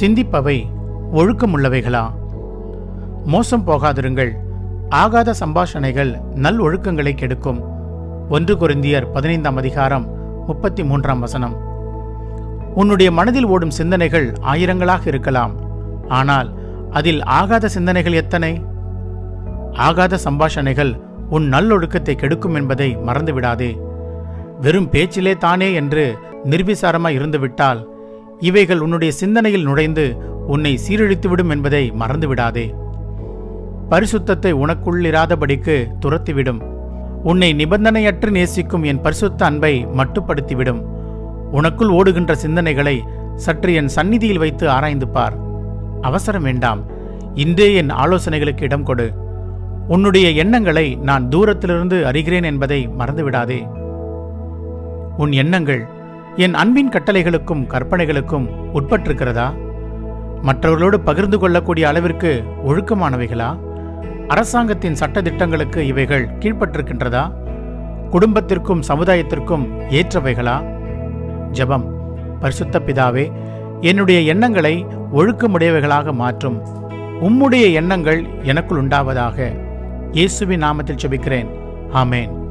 சிந்திப்பவை ஒழுக்கமுள்ளவைகளா? மோசம் போகாதிருங்கள். ஆகாத சம்பாஷணைகள் நல் ஒழுக்கங்களை கெடுக்கும். ஒன்று குருந்தியர் பதினைந்தாம் அதிகாரம் முப்பத்தி மூன்றாம் வசனம். உன்னுடைய மனதில் ஓடும் சிந்தனைகள் ஆயிரங்களாக இருக்கலாம். ஆனால் அதில் ஆகாத சிந்தனைகள் எத்தனை? ஆகாத சம்பாஷணைகள் உன் நல்லொழுக்கத்தை கெடுக்கும் என்பதை மறந்துவிடாதே. வெறும் பேச்சிலே தானே என்று நிர்விசாரமாய் இருந்துவிட்டால் இவைகள் உன்னுடைய சிந்தனையில் நுழைந்து உன்னை சீரழித்துவிடும் என்பதை மறந்துவிடாதே. பரிசுத்தத்தை உனக்குள்ளிராதபடிக்கு துரத்திவிடும். உன்னை நிபந்தனையற்று நேசிக்கும் என் பரிசுத்த அன்பை மட்டுப்படுத்திவிடும். உனக்குள் ஓடுகின்ற சிந்தனைகளை சற்று என் சந்நிதியில் வைத்து ஆராய்ந்து பார். அவசரம் வேண்டாம். இன்றே என் ஆலோசனைகளுக்கு இடம் கொடு. உன்னுடைய எண்ணங்களை நான் தூரத்திலிருந்து அறிகிறேன் என்பதை மறந்துவிடாதே. உன் எண்ணங்கள் என் அன்பின் கட்டளைகளுக்கும் கற்பனைகளுக்கும் உட்பட்டிருக்கிறதா? மற்றவர்களோடு பகிர்ந்து கொள்ளக்கூடிய அளவிற்கு ஒழுக்கமானவைகளா? அரசாங்கத்தின் சட்டத்திட்டங்களுக்கு இவைகள் கீழ்ப்பட்டிருக்கின்றதா? குடும்பத்திற்கும் சமுதாயத்திற்கும் ஏற்றவைகளா? ஜெபம். பரிசுத்த பிதாவே என்னுடைய எண்ணங்களை ஒழுக்கமுடையவைகளாக மாற்றும். உம்முடைய எண்ணங்கள் எனக்குள் உண்டாவதாக. இயேசுவின் நாமத்தில் செபிக்கிறேன் ஆமேன்.